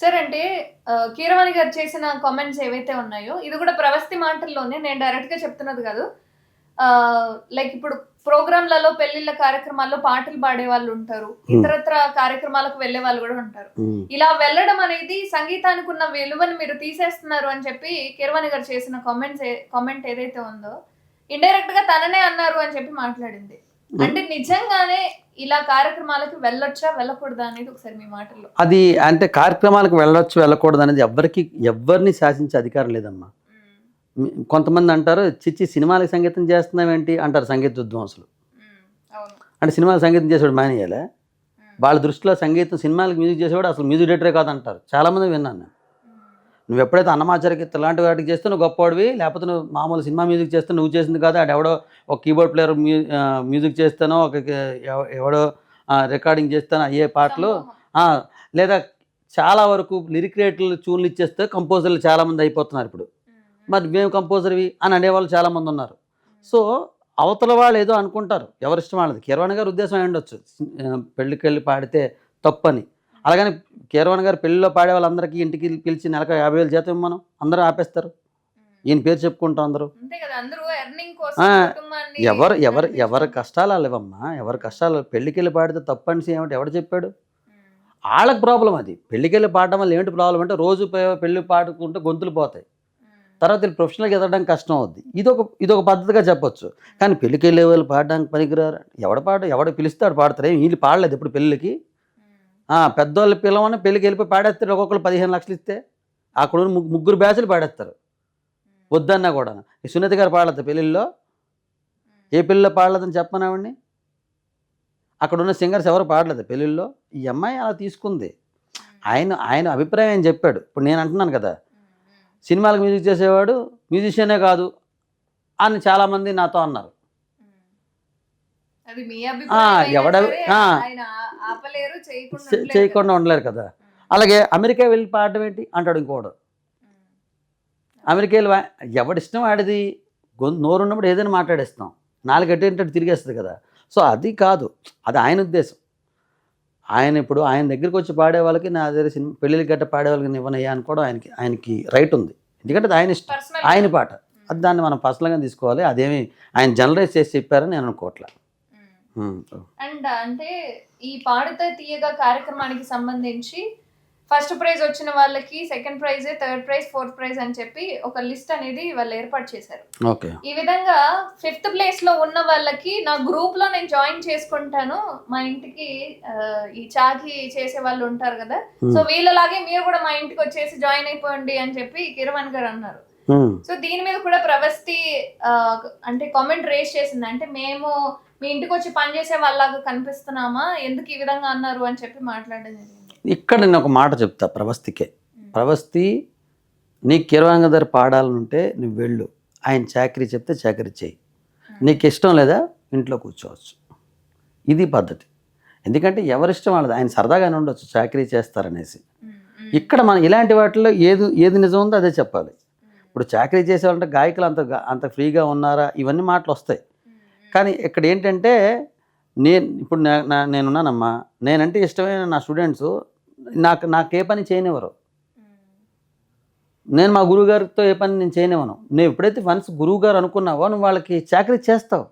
Sir అంటే కీరవాణి గారు చేసిన కామెంట్స్ ఏవైతే ఉన్నాయో ఇది కూడా ప్రవస్తి మాటల్లోనే నేను డైరెక్ట్గా చెప్తున్నది కాదు. లైక్ ఇప్పుడు ప్రోగ్రాంలలో పెళ్ళిళ్ళ కార్యక్రమాల్లో పాటలు పాడే వాళ్ళు ఉంటారు. ఇతరత్ర కార్యక్రమాలకు వెళ్ళే వాళ్ళు కూడా ఉంటారు. ఇలా వెళ్ళడం అనేది సంగీతానికి ఉన్న విలువని మీరు తీసేస్తున్నారు అని చెప్పి కీరవాణి గారు చేసిన కామెంట్స్ కామెంట్ ఏదైతే ఉందో ఇండైరెక్ట్గా తననే అన్నారు అని చెప్పి మాట్లాడింది. అంటే నిజంగానే ఇలా కార్యక్రమాలకు వెళ్ళొచ్చా వెళ్ళకూడదా అనేది ఒకసారి మీ మాటల్లో. అది అంటే కార్యక్రమాలకు వెళ్ళొచ్చు వెళ్ళకూడదు అనేది ఎవరికి ఎవరిని శాసించే అధికారం లేదమ్మా. కొంతమంది అంటారు చిచ్చి సినిమాలకు సంగీతం చేస్తున్నావేంటి? అంటారు సంగీత విద్వాంసులు అంటే సినిమాలకు సంగీతం చేసేవాడు మానేయాలా? వాళ్ళ దృష్టిలో సంగీతం సినిమాలకు మ్యూజిక్ చేసేవాడు అసలు మ్యూజిక్ డైరెక్టరే కాదంటారు. చాలామంది విన్నాను నేను. నువ్వు ఎప్పుడైతే అన్నమాచారకి ఇలాంటి వాటికి చేస్తే నువ్వు గొప్పవాడివి లేకపోతే నువ్వు మామూలు సినిమా మ్యూజిక్ చేస్తే నువ్వు చేసింది కాదు ఆడు ఎవడో ఒక కీబోర్డ్ ప్లేయర్ మ్యూజిక్ చేస్తానో ఒక ఎవ- ఎవడో రికార్డింగ్ చేస్తానో అయ్యే పాటలు. లేదా చాలా వరకు లిరిక్ రేట్లు ట్యూన్లు ఇచ్చేస్తే కంపోజర్లు చాలామంది అయిపోతున్నారు ఇప్పుడు. మరి మేము కంపోజర్వి అని అనేవాళ్ళు చాలామంది ఉన్నారు. సో అవతల వాళ్ళు ఏదో అనుకుంటారు ఎవరి ఇష్టం వాళ్ళది. కీరవాణి గారి ఉద్దేశం అయి ఉండొచ్చు. పెళ్ళికి వెళ్ళి పాడితే తప్పని. అలాగని కీరవాణి గారు పెళ్ళిలో పాడే వాళ్ళందరికీ ఇంటికి పిలిచి నెలకు యాభై వేలు జీతం ఇవ్వమను అందరూ ఆపేస్తారు. ఈయన పేరు చెప్పుకుంటాం అందరూ. ఎవరు ఎవరు ఎవరి కష్టాలు లేవమ్మా ఎవరి కష్టాలు పెళ్ళికి వెళ్ళి పాడితే తప్పని ఏమిటి ఎవడు చెప్పాడు? వాళ్ళకి ప్రాబ్లం అది. పెళ్ళికి వెళ్ళి పాడడం వల్ల ఏంటి ప్రాబ్లం అంటే రోజు పెళ్ళి పాడుకుంటే గొంతులు పోతాయి. తర్వాత వీళ్ళు ప్రొఫెషనల్గా ఎదగడం కష్టం అవుద్ది. ఇదొక ఇదొక పద్ధతిగా చెప్పొచ్చు. కానీ పెళ్ళికి వెళ్ళే వాళ్ళు పాడడానికి పనికిరారు. ఎవడ పాడు ఎవడ పిలిస్తాడు పాడతారు. ఏం వీళ్ళు పాడలేదు ఇప్పుడు పెళ్ళికి? ఉమ్, పెద్దవాళ్ళు పిల్లవని పెళ్ళికి వెళ్ళిపోయి పాడేస్తారు. ఒక్కొక్కరు పదిహేను లక్షలు ఇస్తే అక్కడ ముగ్గురు బ్యాచ్లు పాడేస్తారు. వద్దన్నా కూడా ఈ సునీత గారు పాడలేదు పెళ్ళిళ్ళలో. ఏ పెళ్ళిలో పాడలేదని చెప్పనావండి అక్కడ ఉన్న సింగర్స్ ఎవరు పాడలేదు పెళ్ళిళ్ళలో. ఈ అమ్మాయి అలా తీసుకుంది. ఆయన ఆయన అభిప్రాయం ఏం చెప్పాడు? ఇప్పుడు నేను అంటున్నాను కదా. సినిమాలకు మ్యూజిక్ చేసేవాడు మ్యూజిషియనే కాదు అని చాలామంది నాతో అన్నారు అది మీ అభిప్రాయం అయినా ఎవడ- చేయకుండా ఉండలేరు కదా. అలాగే అమెరికా వెళ్ళి పాడడం ఏంటి? అంటాడు ఇంకోడు. అమెరికా వెళ్ళి ఎవడిష్టం ఆడిది? గొంతు నోరు ఉన్నప్పుడు ఏదైనా మాట్లాడేస్తాం. నాలుగు అటు ఏంటంటే తిరిగేస్తుంది కదా. సో అది కాదు. అది ఆయన ఉద్దేశం. ఆయన ఇప్పుడు ఆయన దగ్గరికి వచ్చి పాడే వాళ్ళకి నా దగ్గర సినిమా పెళ్ళిళ్ళ గట్ట పాడే వాళ్ళకి ఇవ్వనయ్యా అని కూడా ఆయనకి ఆయనకి రైట్ ఉంది. ఎందుకంటే అది ఆయన ఇష్టం. ఆయన. పాట. అది దాన్ని మనం పర్సనల్గా తీసుకోవాలి. అదేమి ఆయన జనరలైజ్ చేసి చెప్పారని నేను అనుకోవట్లే. ఉమ్. ఉమ్. అండ్ అంటే ఈ పాడితే తీయగా కార్యక్రమానికి సంబంధించి ఫస్ట్ ప్రైజ్ వచ్చిన వాళ్ళకి second prize third prize fourth prize అని చెప్పి ఒక లిస్ట్ అనేది వాళ్ళు ఏర్పాటు చేశారు. ఈ విధంగా ఫిఫ్త్ ప్లేస్లో ఉన్న వాళ్ళకి నా గ్రూప్లో నేను జాయిన్ చేసుకుంటాను. మా ఇంటికి ఈ చాకి చేసే వాళ్ళు ఉంటారు కదా. Hmm. సో వీళ్ళలాగే మీరు కూడా మా ఇంటికి వచ్చేసి జాయిన్ అయిపోండి అని చెప్పి కిరవణ్ గారు అన్నారు. ఉమ్. సో దీని మీద కూడా ప్రవస్తి అంటే కామెంట్ రేస్ చేసింది. అంటే మేము మీ ఇంటికి వచ్చి పనిచేసే వాళ్ళలాగా కనిపిస్తున్నామా? ఎందుకు ఈ విధంగా అన్నారు అని చెప్పి మాట్లాడడం ఇక్కడ నేను ఒక మాట చెప్తా ప్రవస్తికే ప్రవస్తి నీకు కిరవాంగ దగ్గర పాడాలనుంటే నువ్వు వెళ్ళు. ఆయన చాకరీ చెప్తే చాకరీ చేయి నీకు ఇష్టం లేదా? ఇంట్లో కూర్చోవచ్చు. ఇది పద్ధతి. ఎందుకంటే ఎవరిష్టం వాళ్ళది? ఆయన సరదాగానే ఉండొచ్చు చాకరీ చేస్తారనేసి. ఇక్కడ మనం ఇలాంటి వాటిలో ఏది ఏది నిజం ఉందో అదే చెప్పాలి. ఇప్పుడు చాకరీ చేసేవాళ్ళంటే గాయకులు అంత అంత ఫ్రీగా ఉన్నారా? ఇవన్నీ మాటలు వస్తాయి. కానీ ఇక్కడ ఏంటంటే నేను ఇప్పుడు నా- నేనున్నానమ్మా. నేనంటే ఇష్టమైన నా స్టూడెంట్స్. నాకు నాకు ఏ పని చేయనివ్వరు. నేను మా గురువుగారితో ఏ పని నేను చేయనివ్వను. నువ్వు ఎప్పుడైతే వన్స్ గురువు గారు అనుకున్నావో నువ్వు వాళ్ళకి చాకరీ చేస్తావు.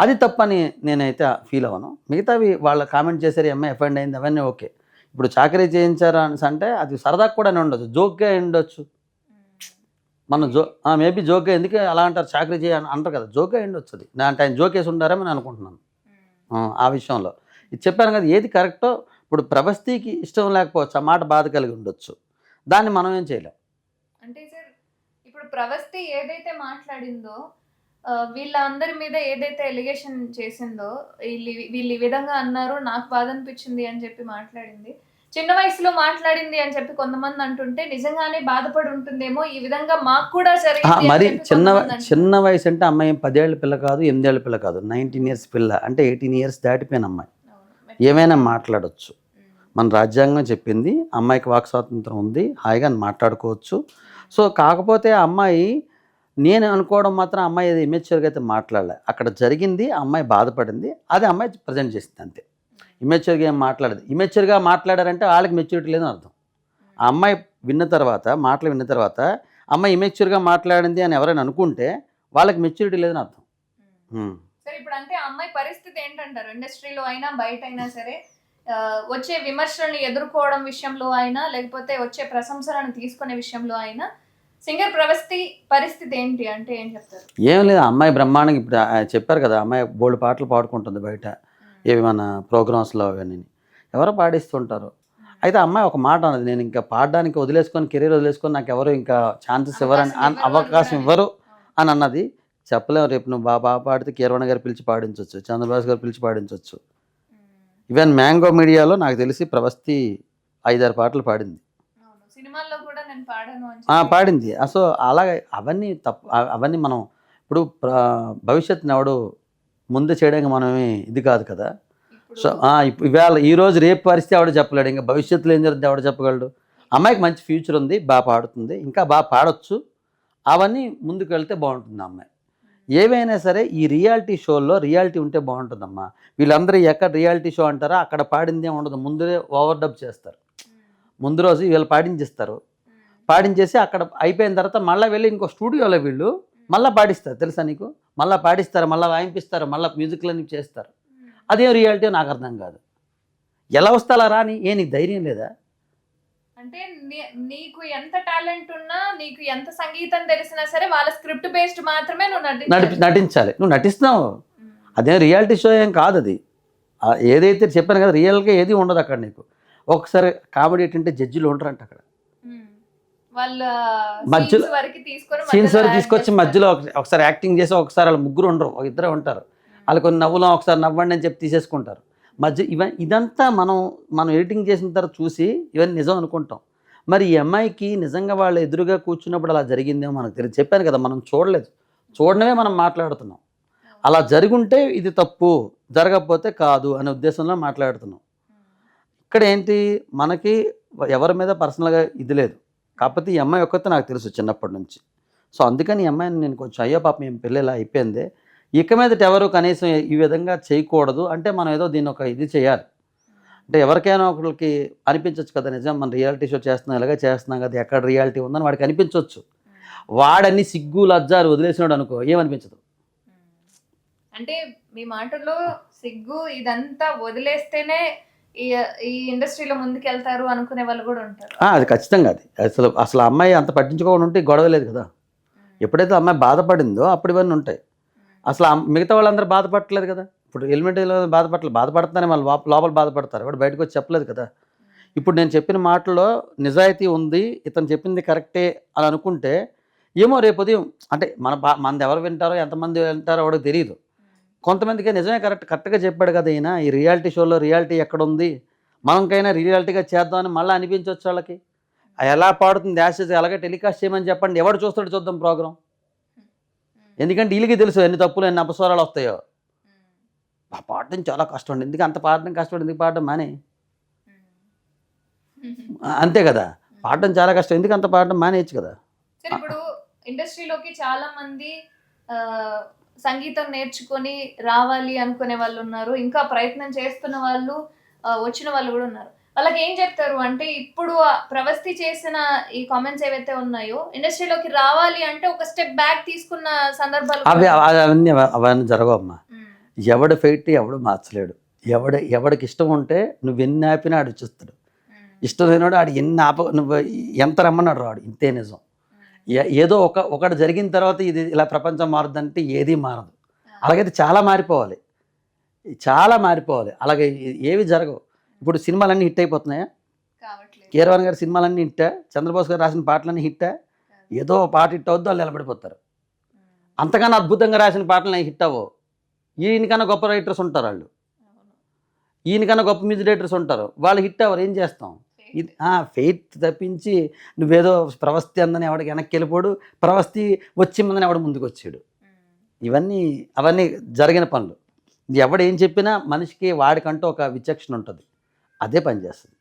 అది తప్పని నేనైతే ఫీల్ అవ్వను. మిగతావి వాళ్ళ కామెంట్ చేశారు అమ్మాయి ఎఫెండ్ అయింది అవన్నీ ఓకే. ఇప్పుడు చాకరీ చేయించారు అంటే అది సరదాగా కూడా ఉండొచ్చు జోక్గా ఉండొచ్చు. మనం జో మేబీ జోకే ఎందుకే అలా అంటారు? చాకరీ చేయ అంటారు కదా. జోకే ఉండొచ్చు అది నా అంటే ఆయన జోకేసి ఉండారని నేను అనుకుంటున్నాను. ఆ, విషయంలో. ఇది చెప్పాను కదా ఏది కరెక్టో ఇప్పుడు ప్రభస్తికి ఇష్టం లేకపోవచ్చు ఆ మాట బాధ కలిగి ఉండొచ్చు. దాన్ని మనం ఏం చేయలేం. అంటే సార్ ఇప్పుడు ప్రవస్తి ఏదైతే మాట్లాడిందో వీళ్ళందరి మీద ఏదైతే ఎలిగేషన్ చేసిందో వీళ్ళు వీళ్ళు ఈ విధంగా అన్నారు నాకు బాధ అనిపించింది అని చెప్పి మాట్లాడింది చిన్న వయసులో మాట్లాడింది అని చెప్పి కొంతమంది అంటుంటే నిజంగానే బాధపడి ఉంటుందేమో ఈ విధంగా మాకు కూడా జరిగింది అని మరి చిన్న. చిన్న వయసు అంటే అమ్మాయి పదేళ్ళ పిల్ల కాదు ఎనిమిదేళ్ళ పిల్ల కాదు నైన్టీన్ ఇయర్స్ పిల్ల అంటే ఎయిటీన్ ఇయర్స్ దాటిపోయిన అమ్మాయి. ఏమైనా మాట్లాడొచ్చు. మన రాజ్యాంగం చెప్పింది అమ్మాయికి వాక్ స్వాతంత్రం ఉంది హాయిగా మాట్లాడుకోవచ్చు. సో కాకపోతే అమ్మాయి నేను అనుకోవడం మాత్రం అమ్మాయి అది ఇమెచ్యూర్గా అయితే మాట్లాడలే. అక్కడ జరిగింది అమ్మాయి బాధపడింది అది అమ్మాయి ప్రజెంట్ చేసింది అంతే. ఇమెచ్యూర్గా ఏం మాట్లాడదు. ఇమెచ్యూర్గా మాట్లాడారంటే వాళ్ళకి మెచ్యూరిటీ లేదని అర్థం. ఆ అమ్మాయి విన్న తర్వాత మాటలు విన్న తర్వాత అమ్మాయి ఇమెచ్యూర్గా మాట్లాడింది అని ఎవరైనా అనుకుంటే వాళ్ళకి మెచ్యూరిటీ లేదని అర్థం. సరే ఇప్పుడు అంటే అమ్మాయి పరిస్థితి ఏంటంటారు? ఇండస్ట్రీలో అయినా బయట అయినా సరే వచ్చే విమర్శలను ఎదుర్కోవడం విషయంలో అయినా లేకపోతే వచ్చే ప్రశంసలను తీసుకునే విషయంలో అయినా సింగర్ ప్రవస్తి పరిస్థితి ఏంటి? అంటే ఏం చెప్తారు? ఏం లేదు అమ్మాయి బ్రహ్మాండంగా ఇప్పుడు చెప్పారు కదా అమ్మాయి బోల్డ్ పాటలు పాడుకుంటుంది బయట. ఏవి మన ప్రోగ్రామ్స్లో అవన్నీ. ఎవరో పాడిస్తుంటారు. అయితే అమ్మాయి ఒక మాట అన్నది నేను ఇంకా పాడడానికి వదిలేసుకొని కెరీర్ వదిలేసుకొని నాకు ఎవరు ఇంకా ఛాన్సెస్ ఇవ్వరని అవకాశం ఇవ్వరు అవకాశం అని. ఇవ్వరు అని అన్నది. చెప్పలేము రేపు నువ్వు బాగా బాగా పాడితే కీరవణ గారు పిలిచి పాడించవచ్చు చంద్రబాబు గారు పిలిచి పాడించవచ్చు ఈవెన్ మ్యాంగో మీడియాలో నాకు తెలిసి ప్రవస్తి ఐదారు పాటలు పాడింది. పాడింది. అసలు అలాగే అవన్నీ తప్పు అవన్నీ మనం ఇప్పుడు భవిష్యత్తుని ఎవడు ముందే చేయడానికి మనమే ఇది కాదు కదా? సో ఇవాళ ఈ రోజు రేపు పరిస్థితి ఎవడు చెప్పలేడు. ఇంకా భవిష్యత్తులో ఏం జరుగుతుంది ఎవడు చెప్పగలడు? అమ్మాయికి మంచి ఫ్యూచర్ ఉంది బాగా పాడుతుంది. ఇంకా బాగా పాడొచ్చు. అవన్నీ ముందుకు వెళ్తే బాగుంటుంది అమ్మాయి. ఏవైనా సరే ఈ రియాలిటీ షోల్లో రియాలిటీ ఉంటే బాగుంటుందమ్మా. వీళ్ళందరూ ఎక్కడ రియాలిటీ షో అంటారో అక్కడ పాడింది ఉండదు. ముందే ఓవర్ డబ్ చేస్తారు ముందు రోజు వీళ్ళు పాడించేస్తారు. పాడించేసి అక్కడ అయిపోయిన తర్వాత మళ్ళీ వెళ్ళి ఇంకో స్టూడియోలో వీళ్ళు మళ్ళీ పాడిస్తారు. తెలుసా నీకు? మళ్ళీ పాడిస్తారు మళ్ళీ వాయింపిస్తారు మళ్ళీ మ్యూజిక్లన్నీ చేస్తారు. అదేం రియాలిటీ నాకు అర్థం కాదు. ఎలా వస్తే అలా రాని ఏ నీకు ధైర్యం లేదా? అంటే నీకు ఎంత టాలెంట్ ఉన్నా నీకు ఎంత సంగీతం తెలిసినా సరే వాళ్ళ స్క్రిప్ట్ బేస్డ్ మాత్రమే నువ్వు నటించాలి. నువ్వు నటిస్తున్నావు. అదేం రియాలిటీ షో ఏం కాదు అది. ఏదైతే చెప్పాను కదా రియల్గా ఏది ఉండదు అక్కడ నీకు. ఒకసారి కామెడీ ఏంటంటే జడ్జిలు ఉంటారంట అక్కడ. మధ్యలో- సీన్స్ వరకు తీసుకొచ్చి. మధ్యలో ఒక- ఒకసారి యాక్టింగ్ చేసి ఒకసారి వాళ్ళు ముగ్గురు ఉండరు ఒక ఇద్దరే ఉంటారు. వాళ్ళు కొన్ని నవ్వులో ఒకసారి నవ్వండి అని చెప్పి తీసేసుకుంటారు. మధ్య ఇవన్నీ ఇదంతా మనం మనం ఎడిటింగ్ చేసిన తర్వాత చూసి ఇవన్నీ నిజం అనుకుంటాం. మరి ఈ అమ్మాయికి నిజంగా వాళ్ళు ఎదురుగా కూర్చున్నప్పుడు అలా జరిగిందేమో మనకు తెలియదు. చెప్పాను కదా మనం చూడలేదు. చూడడమే మనం మాట్లాడుతున్నాం. అలా జరుగుంటే ఇది తప్పు జరగకపోతే కాదు అనే ఉద్దేశంలో మాట్లాడుతున్నాం. ఇక్కడ ఏంటి మనకి ఎవరి మీద పర్సనల్గా ఇది లేదు. కాకపోతే ఈ అమ్మాయి ఒక్కతే నాకు తెలుసు చిన్నప్పటి నుంచి. సో అందుకని ఈ అమ్మాయిని నేను కొంచెం అయ్యో పాప మేము పిల్ల ఇలా అయిపోయింది. ఇక మీదట ఎవరు కనీసం ఈ విధంగా చేయకూడదు. అంటే మనం ఏదో దీన్ని ఒక ఇది చేయాలి. అంటే ఎవరికైనా ఒకరికి అనిపించవచ్చు కదా నిజం మన రియాలిటీ షో చేస్తున్నాం ఇలాగే చేస్తున్నాం కదా ఎక్కడ రియాలిటీ ఉందని వాడికి అనిపించవచ్చు వాడని సిగ్గు లజ్జాలు వదిలేసినాడు అనుకో ఏమనిపించదు? అంటే మీ మాటలో సిగ్గు ఇదంతా వదిలేస్తేనే ఈ ఈ ఇండస్ట్రీలో ముందుకెళ్తారు అనుకునే వాళ్ళు కూడా ఉంటారు. అది ఖచ్చితంగా అది. అసలు అసలు అమ్మాయి అంత పట్టించుకోకుండా ఉంటే గొడవ లేదు కదా. ఎప్పుడైతే అమ్మాయి బాధపడిందో అప్పుడు ఇవన్నీ ఉంటాయి. అసలు మిగతా వాళ్ళందరూ బాధపడట్లేదు కదా. ఇప్పుడు ఎలిమెంటరీలో బాధపడలేదు బాధపడుతున్నానే వాళ్ళు లోప- లోపల బాధపడతారు. వాడు బయటకు వచ్చి చెప్పలేదు కదా. ఇప్పుడు నేను చెప్పిన మాటలో నిజాయితీ ఉంది ఇతను చెప్పింది కరెక్టే అని అనుకుంటే ఏమో రేపు ఉదయం అంటే మన బా మనది ఎవరు వింటారో ఎంతమంది వింటారో వాడికి తెలియదు కొంతమందికి నిజమే కరెక్ట్ కరెక్ట్గా చెప్పాడు కదా ఈయన ఈ రియాలిటీ షోలో రియాలిటీ ఎక్కడ ఉంది మనకైనా రియాలిటీగా చేద్దామని మళ్ళీ అనిపించవచ్చు వాళ్ళకి. ఎలా పాడుతుంది యాసెస్ అలాగే టెలికాస్ట్ చేయమని చెప్పండి. ఎవడు చూస్తాడు చూద్దాం ప్రోగ్రామ్ ఎందుకంటే వీళ్ళకి తెలుసు ఎన్ని తప్పులు ఎన్ని అపస్వరాలు వస్తాయో. ఆ పాడడం చాలా కష్టం అండి. ఎందుకు అంత పాడడం కష్టపడి ఎందుకు పాడడం మానే? అంతే కదా. పాడడం చాలా కష్టం. ఎందుకు అంత పాడడం మానేయచ్చు కదా? ఇండస్ట్రీలోకి చాలా మంది సంగీతం నేర్చుకొని రావాలి అనుకునే వాళ్ళు ఉన్నారు. ఇంకా ప్రయత్నం చేస్తున్న వాళ్ళు వచ్చిన వాళ్ళు కూడా ఉన్నారు. వాళ్ళకి ఏం చెప్తారు అంటే ఇప్పుడు ప్రవస్తి చేసిన ఈ కామెంట్స్ ఏవైతే ఉన్నాయో ఇండస్ట్రీలోకి రావాలి అంటే ఒక స్టెప్ బ్యాక్ తీసుకున్న సందర్భాలు అవి అవన్నీ అవన్నీ జరగవమ్మా ఉమ్, ఎవడు ఫెయిట్ ఎవడు మార్చలేడు. ఎవడ ఎవడికి ఇష్టం ఉంటే నువ్వు ఎన్ని ఆపినా ఆడు చూస్తాడు ఇష్టం లేనివాడు ఆడు ఎన్ని ఆప నువ్వు ఎంత రమ్మన్నాడు రాడు. ఇంతే నిజం. ఏదో ఒక ఒకటి జరిగిన తర్వాత ఇది ఇలా ప్రపంచం మారుద్దంటే ఏది మారదు. అలాగైతే చాలా మారిపోవాలి. చాలా మారిపోవాలి. అలాగే ఏవి జరగవు. ఇప్పుడు సినిమాలన్నీ హిట్ అయిపోతున్నాయా? కీరవాణి గారి సినిమాలన్నీ హిట్టా? చంద్రబోస్ గారు రాసిన పాటలన్నీ హిట్టా? ఏదో పాట హిట్ అవుద్దో వాళ్ళు నిలబడిపోతారు. అంతకన్నా అద్భుతంగా రాసిన పాటలు హిట్ అవ్వవు. ఈయనకన్నా గొప్ప రైటర్స్ ఉంటారు వాళ్ళు. ఈయనకన్నా గొప్ప మ్యూజిక్ డైరెక్టర్స్ ఉంటారు. వాళ్ళు హిట్ అవ్వరు. ఏం చేస్తాం? ఇది ఫెయిత్ తప్పించి నువ్వేదో ప్రవస్తి అందని ఎవడికి వెనక్కి వెళ్ళిపోడు ప్రవస్తి వచ్చిందని ఎవడు ముందుకు వచ్చాడు ఇవన్నీ అవన్నీ జరిగిన పనులు. ఎవడు ఏం చెప్పినా మనిషికి వాడికంటూ ఒక విచక్షణ ఉంటుంది. అదే పనిచేస్తుంది